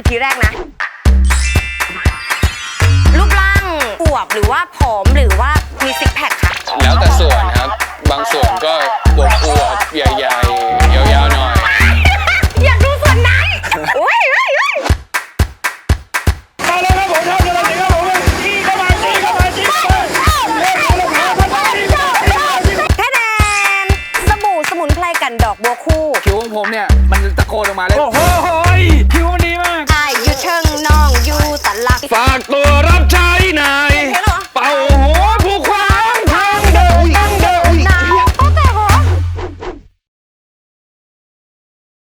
EP แรกนะ รูปร่างอวบหรือว่าผอมหรือว่ามีซิกแพคคะแล้วแต่ส่วนครับ บางส่วนก็อวบอวบใหญ่ใหญ่ยาวๆหน่อย อยากดูส่วนไหนโอ้ยเว้ยเว้ยมาแล้วครับผมครับกำลังถึงครับผมจี้เข้ามาจี้เข้ามาจี้เข้ามาเร็วเร็วเร็วเร็วเร็วเร็วเร็วเร็วแทนแดนสบู่สมุนไพรกันดอกบัวคู่ ผิวของผมเนี่ย มันตะโกนออกมาเลย โอ้โหผิว ลัก ฝากตัวรับใช้